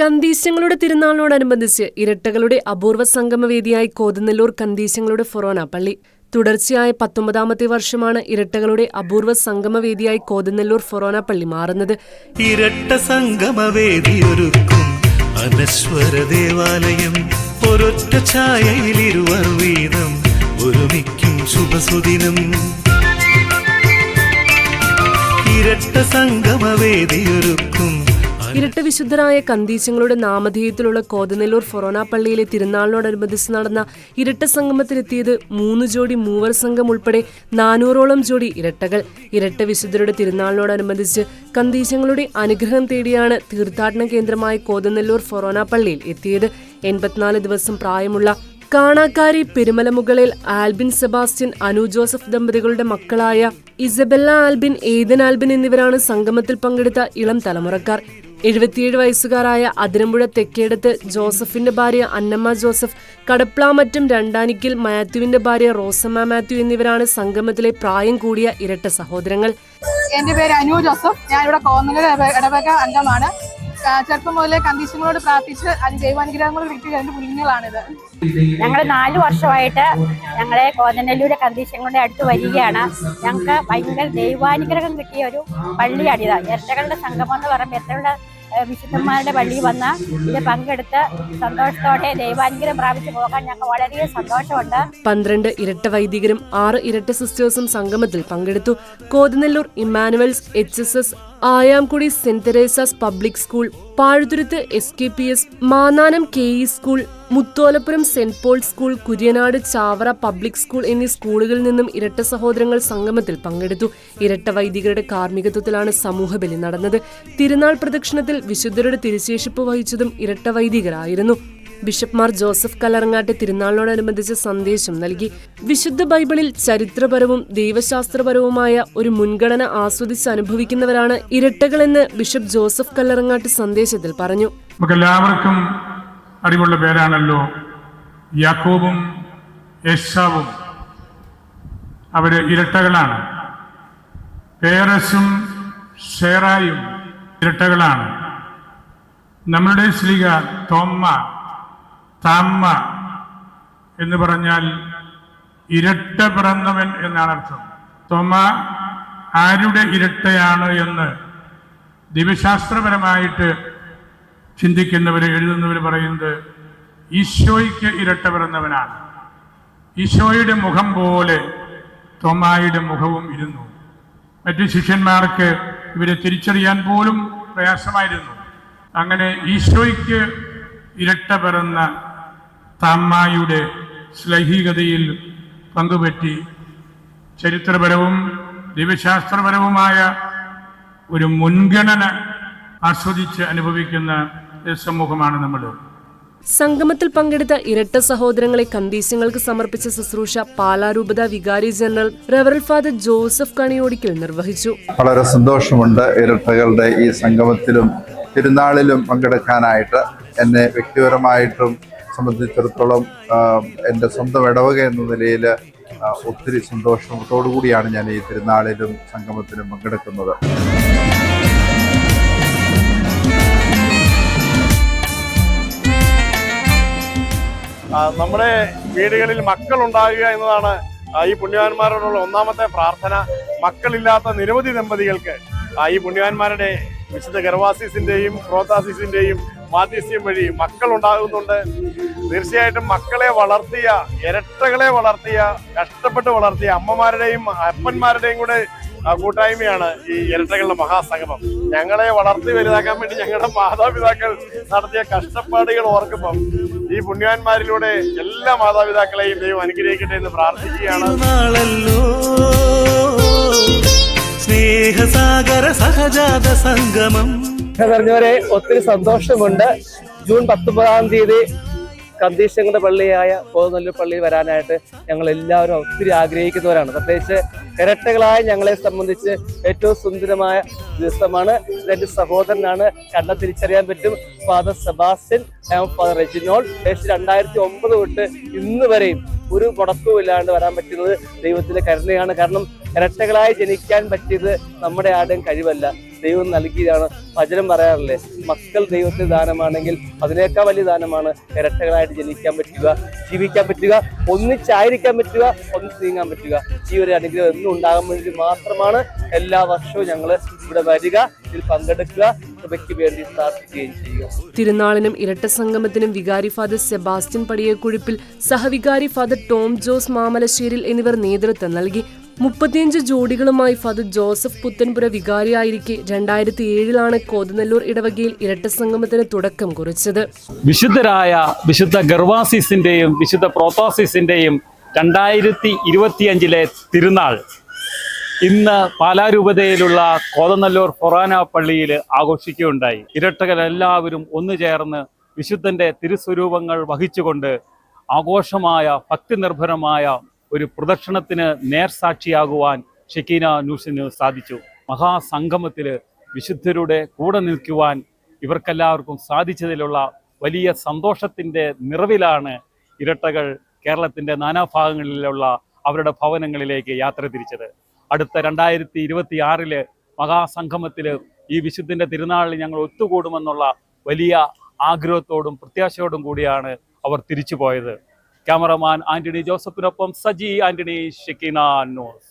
കന്തീശങ്ങളുടെ തിരുനാളിനോടനുബന്ധിച്ച് ഇരട്ടകളുടെ അപൂർവ സംഗമവേദിയായി കോതനെല്ലൂർ കന്തീശങ്ങളുടെ ഫൊറോന പള്ളി. തുടർച്ചയായ പത്തൊമ്പതാമത്തെ വർഷമാണ് ഇരട്ടകളുടെ അപൂർവ സംഗമവേദിയായി കോതനെല്ലൂർ ഫൊറോന പള്ളി മാറുന്നത്. ഇരട്ട സംഗമവേദിയൊരുക്കും അനശ്വര ദേവാലയം. ഒരൊറ്റ ഒരുമിക്കും ശുഭസുദിനം ഇരട്ട സംഗമവേദിയൊരുക്കും ഇരട്ട വിശുദ്ധരായ കന്തീശങ്ങളുടെ നാമധേയത്തിലുള്ള കോതനെല്ലൂർ ഫൊറോന പള്ളിയിലെ തിരുനാളിനോടനുബന്ധിച്ച് നടന്ന ഇരട്ട സംഗമത്തിലെത്തിയത് മൂന്ന് ജോഡി മൂവർ സംഘം ഉൾപ്പെടെ നാനൂറോളം ജോഡി ഇരട്ടകൾ. ഇരട്ട വിശുദ്ധരുടെ തിരുനാളിനോടനുബന്ധിച്ച് കന്തീശങ്ങളുടെ അനുഗ്രഹം തേടിയാണ് തീർത്ഥാടന കേന്ദ്രമായ കോതനെല്ലൂർ ഫൊറോന പള്ളിയിൽ എത്തിയത്. എൺപത്തിനാല് ദിവസം പ്രായമുള്ള കാണാക്കാരി പെരുമലമുകളിൽ ആൽബിൻ സെബാസ്റ്റ്യൻ അനു ജോസഫ് ദമ്പതികളുടെ മക്കളായ ഇസബെല്ല ആൽബിൻ ഏതൻ ആൽബിൻ എന്നിവരാണ് സംഗമത്തിൽ പങ്കെടുത്ത ഇളം തലമുറക്കാർ. എഴുപത്തിയേഴ് വയസ്സുകാരായ അതിരമ്പുഴ തെക്കേടത്ത് ജോസഫിന്റെ ഭാര്യ അന്നമ്മ ജോസഫ് കടപ്ലാമറ്റം രണ്ടാനിക്കൽ മാത്യുവിന്റെ ഭാര്യ റോസമ്മ മാത്യു എന്നിവരാണ് സംഗമത്തിലെ പ്രായം കൂടിയ ഇരട്ട സഹോദരങ്ങൾ. എന്റെ പേര് അനു ജോസഫ്. ഞാൻ ഇവിടെ ഇടവക അംഗമാണ്. ചെറുപ്പം മുതലേ കണ്ടീഷനുകളോട് പ്രാർത്ഥിച്ച് അതിന് ദൈവാനുഗ്രഹങ്ങൾ കിട്ടിയ രണ്ട് കുഞ്ഞുങ്ങളാണിത്. ഞങ്ങൾ നാല് വർഷമായിട്ട് ഞങ്ങളെ കോതനെല്ലൂരെ കണ്ടീഷനുകളുടെ അടുത്ത് വരികയാണ്. ഞങ്ങൾക്ക് ഭയങ്കര ദൈവാനുഗ്രഹം കിട്ടിയ ഒരു പള്ളിയാണിത്. ഇരട്ടകളുടെ സംഗമം എന്ന് പറയുമ്പോൾ ഇരട്ടകളുടെ വിശുദ്ധന്മാരുടെ പള്ളിയിൽ വന്ന് ഇത് പങ്കെടുത്ത് സന്തോഷത്തോടെ ദൈവാനുഗ്രഹം പ്രാപിച്ചു പോകാൻ ഞങ്ങൾക്ക് വളരെ സന്തോഷമുണ്ട്. പന്ത്രണ്ട് ഇരട്ട വൈദികരും ആറ് ഇരട്ട സിസ്റ്റേഴ്സും സംഗമത്തിൽ പങ്കെടുത്തു. Kothanalloor Immanuel's H S S Ayamkudi saint Teresa's public school Pazhuthuruthu S K P S Mannanam K E school Muthollapuram saint Paul school Kuryanad Chavara public school എന്നീ സ്കൂളുകളിൽ നിന്നും ഇരട്ട സഹോദരങ്ങൾ സംഗമത്തിൽ പങ്കെടുത്തു. ഇരട്ട വൈദികരുടെ കാർമ്മികത്വത്തിലാണ് സമൂഹബലി നടന്നത്. തിരുനാൾ പ്രദക്ഷിണത്തിൽ വിശുദ്ധരുടെ തിരുശേഷിപ്പ് വഹിച്ചതും ഇരട്ട വൈദികരായിരുന്നു. ബിഷപ്പ്മാർ ജോസഫ് കലറങ്ങാട്ട് തിരുനാളിനോടനുബന്ധിച്ച സന്ദേശം നൽകി. വിശുദ്ധ ബൈബിളിൽ ചരിത്രപരവും ദൈവശാസ്ത്രപരവുമായ ഒരു മുൻഗണന ആസ്വദിച്ച് അനുഭവിക്കുന്നവരാണ് ഇരട്ടകളെന്ന് ബിഷപ്പ് ജോസഫ് കല്ലറങ്ങാട്ട് സന്ദേശത്തിൽ പറഞ്ഞു. എല്ലാവർക്കും അറിവുള്ള പേരാണല്ലോ. യാക്കോബും യശാവും അവർ ഇരട്ടകളാണ്. പേരസും ഷേറായും ഇരട്ടകളാണ്. നമ്മളുടെ ശ്രീക തോമ്മ താമ്മ എന്ന് പറഞ്ഞാൽ ഇരട്ട പിറന്നവൻ എന്നാണ് അർത്ഥം. തൊമ ആരുടെ ഇരട്ടയാണ് എന്ന് ദിവശാസ്ത്രപരമായിട്ട് ചിന്തിക്കുന്നവർ എഴുതുന്നവർ പറയുന്നത് ഈശോയ്ക്ക് ഇരട്ട പിറന്നവനാണ് ഈശോയുടെ മുഖം പോലെ തൊമായുടെ മുഖവും ഇരുന്നു. മറ്റു ശിഷ്യന്മാർക്ക് ഇവരെ തിരിച്ചറിയാൻ പോലും പ്രയാസമായിരുന്നു. അങ്ങനെ ഈശോയ്ക്ക് ഇരട്ട പിറന്ന താമ്മായുടെ ശ്ലൈഹികതയിൽ പങ്കുപറ്റി ചരിത്രപരവും ദിവശാസ്ത്രപരവുമായ ഒരു മുൻഗണന ആസ്വദിച്ച് അനുഭവിക്കുന്ന ഒരു സമൂഹമാണ് നമ്മൾ. സംഗമത്തിൽ പങ്കെടുത്ത ഇരട്ട സഹോദരങ്ങളെ കന്തീസ്യങ്ങൾക്ക് സമർപ്പിച്ച ശുശ്രൂഷ പാലാരൂപത വികാരി ജനറൽ റവറൽ ഫാദർ ജോസഫ് കണിയോടിക്കൽ നിർവഹിച്ചു. വളരെ സന്തോഷമുണ്ട് ഇരട്ടകളുടെ ഈ സംഗമത്തിലും തിരുനാളിലും പങ്കെടുക്കാനായിട്ട്. എന്നെ വ്യക്തിപരമായിട്ടും സംബന്ധിച്ചിടത്തോളം എന്റെ സ്വന്തം ഇടവക എന്ന നിലയിൽ ഒത്തിരി സന്തോഷത്തോടു കൂടിയാണ് ഞാൻ ഈ തിരുനാളിലും സംഗമത്തിലും പങ്കെടുക്കുന്നത്. നമ്മുടെ വീടുകളിൽ മക്കൾ ഉണ്ടാകുക എന്നതാണ് ഈ പുണ്യവാന്മാരോടുള്ള ഒന്നാമത്തെ പ്രാർത്ഥന. മക്കളില്ലാത്ത നിരവധി ദമ്പതികൾക്ക് ഈ പുണ്യവാന്മാരുടെ വിശുദ്ധ ഗർവാസിസിന്റെയും ക്രോത്താസിസിന്റെയും മാധ്യസ്യം വഴി മക്കൾ ഉണ്ടാകുന്നുണ്ട് തീർച്ചയായിട്ടും മക്കളെ വളർത്തിയ ഇരട്ടകളെ വളർത്തിയ കഷ്ടപ്പെട്ട് വളർത്തിയ അമ്മമാരുടെയും അപ്പന്മാരുടെയും കൂടെ കൂട്ടായ്മയാണ് ഈ ഇരട്ടകളുടെ മഹാസംഗമം. ഞങ്ങളെ വളർത്തി വലുതാക്കാൻ വേണ്ടി ഞങ്ങളുടെ മാതാപിതാക്കൾ നടത്തിയ കഷ്ടപ്പാടുകൾ ഓർക്കുമ്പം ഈ പുണ്യവാന്മാരിലൂടെ എല്ലാ മാതാപിതാക്കളെയും ദൈവം അനുഗ്രഹിക്കട്ടെ എന്ന് പ്രാർത്ഥിക്കുകയാണ്. സ്നേഹസാഗര സഹജാത സംഗമം. നിറഞ്ഞവരെ ഒത്തിരി സന്തോഷമുണ്ട്. ജൂൺ പത്തൊമ്പതാം തീയതി കന്തീശങ്ങളുടെ പള്ളിയായ പോകുന്നല്ലൂർ പള്ളിയിൽ വരാനായിട്ട് ഞങ്ങൾ എല്ലാവരും ഒത്തിരി ആഗ്രഹിക്കുന്നവരാണ്. പ്രത്യേകിച്ച് ഇരട്ടകളായ ഞങ്ങളെ സംബന്ധിച്ച് ഏറ്റവും സുന്ദരമായ ദിവസമാണ്. ഇതെന്റെ സഹോദരനാണ് കണ്ട തിരിച്ചറിയാൻ പറ്റും. Father Sebastian father Reginold. ഏകദേശം രണ്ടായിരത്തി ഒമ്പത് തൊട്ട് ഇന്ന് വരെയും ഒരു മുടക്കവും ഇല്ലാണ്ട് വരാൻ പറ്റുന്നത് ദൈവത്തിന്റെ കരുണയാണ്. കാരണം ഇരട്ടകളായി ജനിക്കാൻ പറ്റിയത് നമ്മുടെ ആരുടെയും കഴിവല്ല. ദൈവം നൽകിയതാണ് വചനം പറയാറില്ലേ? മക്കൾ ദൈവത്തിന് ദാനമാണെങ്കിൽ അതിനേക്കാൾ വലിയ ദാനമാണ് ഇരട്ടകളായിട്ട് ജനിക്കാൻ പറ്റുക ജീവിക്കാൻ പറ്റുക ഒന്നിച്ചായിരിക്കാൻ പറ്റുക ഒന്നിച്ച് നീങ്ങാൻ പറ്റുക. ഈ ഒരു അനുഗ്രഹം എന്നും ഉണ്ടാകാൻ വേണ്ടി മാത്രമാണ് എല്ലാ വർഷവും ഞങ്ങൾ ഇവിടെ വരിക ഇതിൽ പങ്കെടുക്കുക സഭയ്ക്ക് വേണ്ടി പ്രാർത്ഥിക്കുകയും ചെയ്യുക. തിരുനാളിനും ഇരട്ട സംഗമത്തിനും വികാരി ഫാദർ സെബാസ്റ്റ്യൻ പടിയക്കുഴിപ്പിൽ സഹവികാരി ഫാദർ ടോം ജോസ് മാമലശ്ശേരിൽ എന്നിവർ നേതൃത്വം നൽകി. മുപ്പത്തിയഞ്ച് ജോഡികളുമായി ഫാദർ ജോസഫ് പുത്തൻപുര വികാരിയായിരിക്കെ രണ്ടായിരത്തി ഏഴിലാണ് കോതനല്ലൂർ ഇടവകയിൽ ഇരട്ട സംഗമത്തിന് തുടക്കം കുറിച്ചത്. വിശുദ്ധരായ വിശുദ്ധ ഗർവാസിസിന്റെയും വിശുദ്ധ പ്രോത്തോസിന്റെയും രണ്ടായിരത്തി ഇരുപത്തിയഞ്ചിലെ തിരുനാൾ ഇന്ന് പാലാരൂപതയിലുള്ള കോതനല്ലൂർ ഫൊറാന പള്ളിയിൽ ആഘോഷിക്കുകയുണ്ടായി. ഇരട്ടകൾ എല്ലാവരും ഒന്നു ചേർന്ന് വിശുദ്ധന്റെ തിരുസ്വരൂപങ്ങൾ വഹിച്ചുകൊണ്ട് ആഘോഷമായ ഭക്തിനിർഭരമായ ഒരു പ്രദക്ഷിണത്തിന് നേർസാക്ഷിയാകുവാൻ ഷെക്കീന ന്യൂസിന് സാധിച്ചു. മഹാസംഗമത്തിൽ വിശുദ്ധരുടെ കൂടെ നിൽക്കുവാൻ ഇവർക്കെല്ലാവർക്കും സാധിച്ചതിലുള്ള വലിയ സന്തോഷത്തിന്റെ നിറവിലാണ് ഇരട്ടകൾ കേരളത്തിന്റെ നാനാഭാഗങ്ങളിലുള്ള അവരുടെ ഭവനങ്ങളിലേക്ക് യാത്ര തിരിച്ചത്. അടുത്ത രണ്ടായിരത്തി ഇരുപത്തി ആറിൽ മഹാസംഗമത്തിൽ ഈ വിശുദ്ധിന്റെ തിരുനാളിൽ ഞങ്ങൾ ഒത്തുകൂടുമെന്നുള്ള വലിയ ആഗ്രഹത്തോടും പ്രത്യാശയോടും കൂടിയാണ് അവർ തിരിച്ചു പോയത് ക്യാമറമാൻ ആന്റണി ജോസഫിനൊപ്പം സജി ആന്റണി ഷെക്കിന ന്യൂസ്.